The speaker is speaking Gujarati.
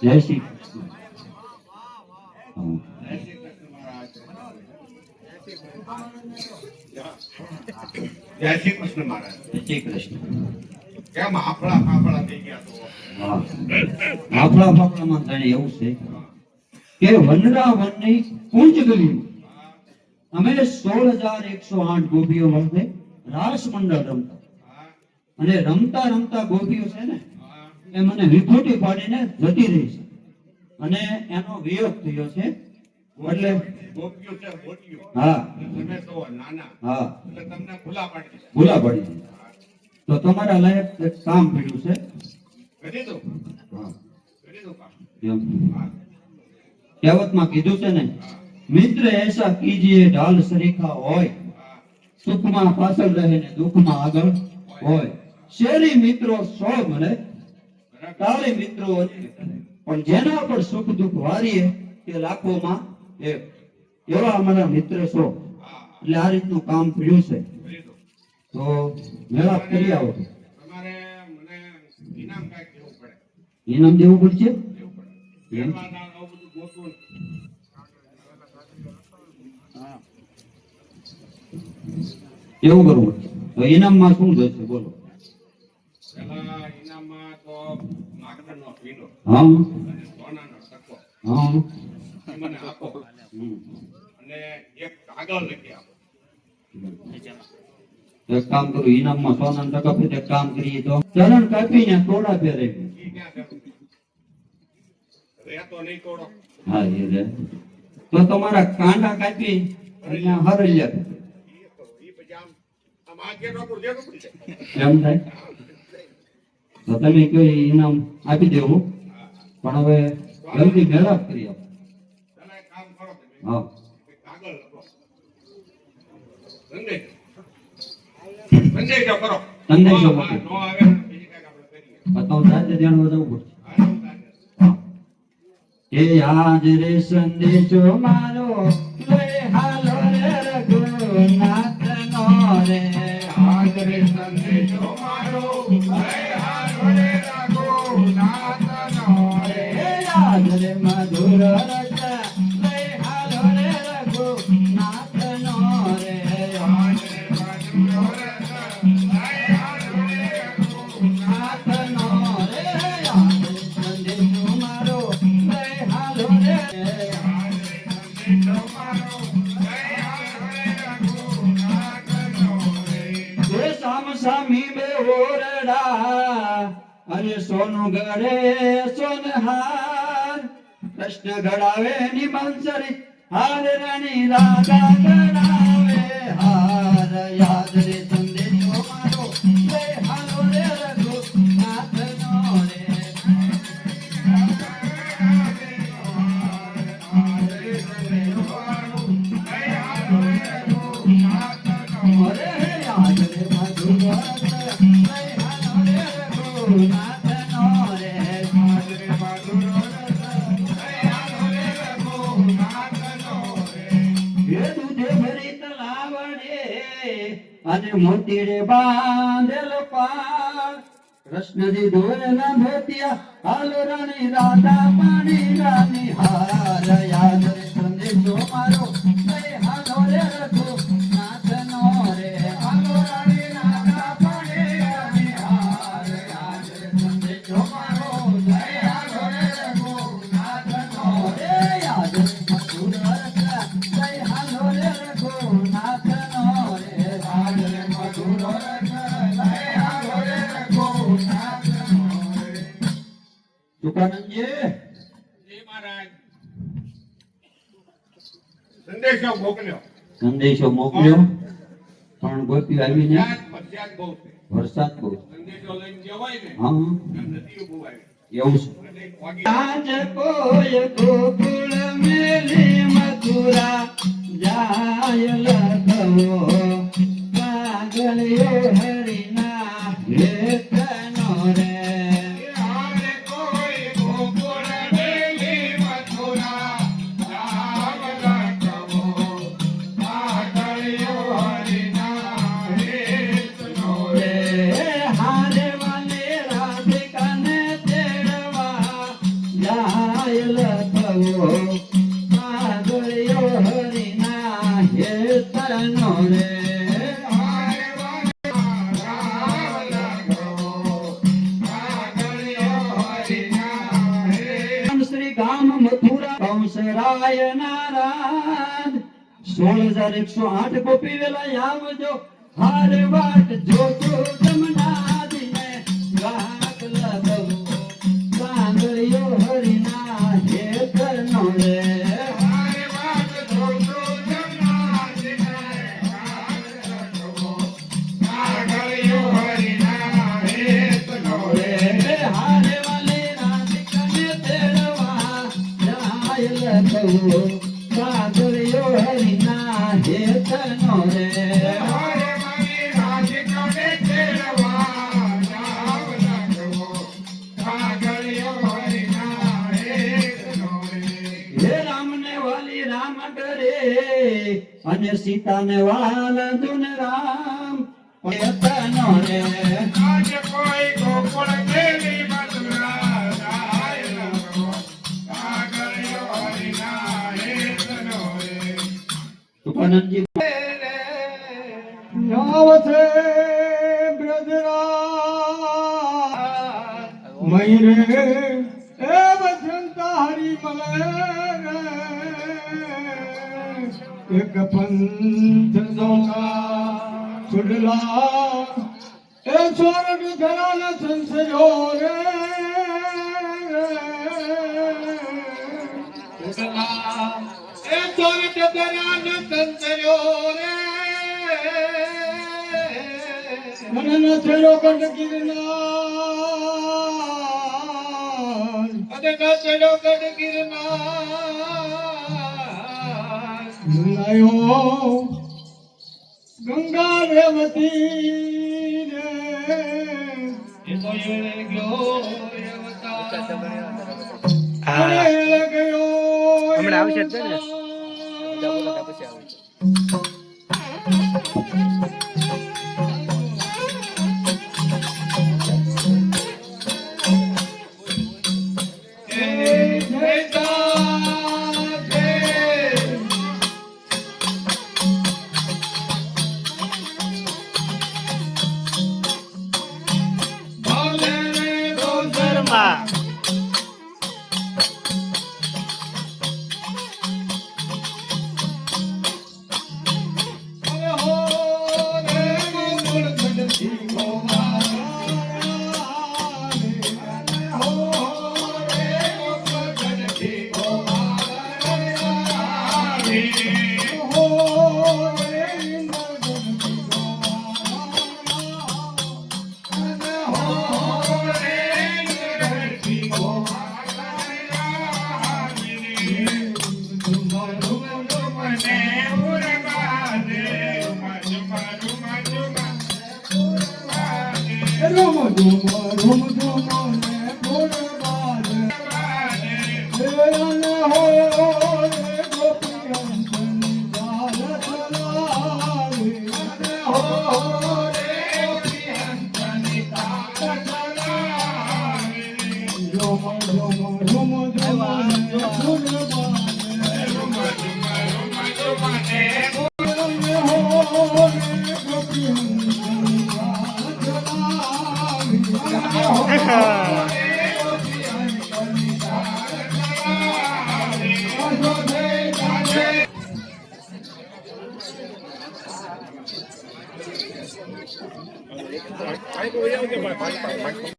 જય શ્રી કૃષ્ણ. જય શ્રી કૃષ્ણ મહારાજ. જય શ્રી કૃષ્ણ. કેમ હાફળા ફાફળા થઈ ગયા તો. હા. આપણા જાણે એવું છે કે વનરા વનની કુંજ ગલી અમે સોળ હજાર એકસો આઠ ગોપીઓ વખતે રાસ મંડળ રમતા. અને રમતા રમતા ગોપીઓ છે ને એ મને વિખોટી પાડીને જતી રહી છે. અને એનો વિયોગ થયો છે. એટલે હા. તમે તો નાના. હા. એટલે તમને ભૂલા પડી ભૂલા પડી તો તમારા લાયક એક કામ પડ્યું છે. કરી દો હા. કરી દો કામ. કહેવતમાં કીધું છે ને મિત્ર એસા કીજીએ ઢાલ સરીખા હોય સુખમાં પાછળ રહે ને દુઃખમાં આગળ હોય. શેરી મિત્રો સો મળે બરાબર મિત્રો પણ જેના પર સુખ દુઃખ વારીએ તે લાખોમાં એક. એવા અમારા મિત્ર છો. એટલે આ રીતનું કામ થયું છે. તો મેળાપ કરી આવો. તમારે મને ઇનામ કાંઈક દેવું પડે. ઇનામ દેવું પડશે? એવું કરવું તો ઇનામમાં શું થશે બોલો. પેલા ઇનામમાં તો હા હા મને આપો અને એક કાગળ લખી આપો એક કામ કરું ઇનામમાં સોના ટકા ફેર એક કામ કરીએ તો ચરણ કાપીને તોડા પહેરે. ઈ ક્યાં કરું રહેતો નહીં તોડો હા એ રે. તો તમારા કાંડા કાપી અને હરલ્યા એમ થાય? તો તમે એ ઇનામ આપી દેવું પણ હવે જલ્દી મેળાપ કરી આપો. સંદેશ કરો સંદેશો મોકલો. એવું લાગે. એ આજ રે મારો. મારો. સામ બે ઓરડા અને સોનું ગળે સોનહાર કૃષ્ણ ઘડાવે ની બંસરી હાર રાણી રાધા ઘડાવે હાર યાદ રે સંદેશો મારો. લે મોતી રે બાંધેલ પાર. કૃષ્ણજી ધોરના ધોતિયા હાલ રાણી રાધા પાણી રાની હાર યાદ મહારાજ. સંદેશો મોકલ્યો. સંદેશો મોકલ્યો. પણ ગોપી આવીને વરસાદ વરસાદ બહુ છે. વરસાદ બહુ સંદેશો લઈને જવાય ને હા. એમ નદીઓ બહુ એવું છે. આજ કોઈ ગોકુળ મેલી મથુરા જાય લખવો સોળ હજાર એકસો આઠ ગોપી વેલા આવજો. હાર વાટ જોજો જમનાદિને ગાક લગવો. સાંગળ્યો હરિના હેતરનો રે. રે. હારે સીતાને વાલ દુન રામ હેતનો રે સુપાનંદજી આવશે બ્રજરાજ મયરે એ વસંત હરી મલે. એક પંથ નૌકા છોડલા. એ છોડ ઘરાને સંસર્યો રે. છોડલા એ છોડ ઘરાને સંસર્યો રે. મને ન છેડો કંડ ગિરનાર અને ન છેડો કંડ ગિરનાર ગયો ગંગા રેવતી રે. તો એ ગયો હમણાં આવશે ને? બધા બોલો પછી આવે どうもどうもどうもどうも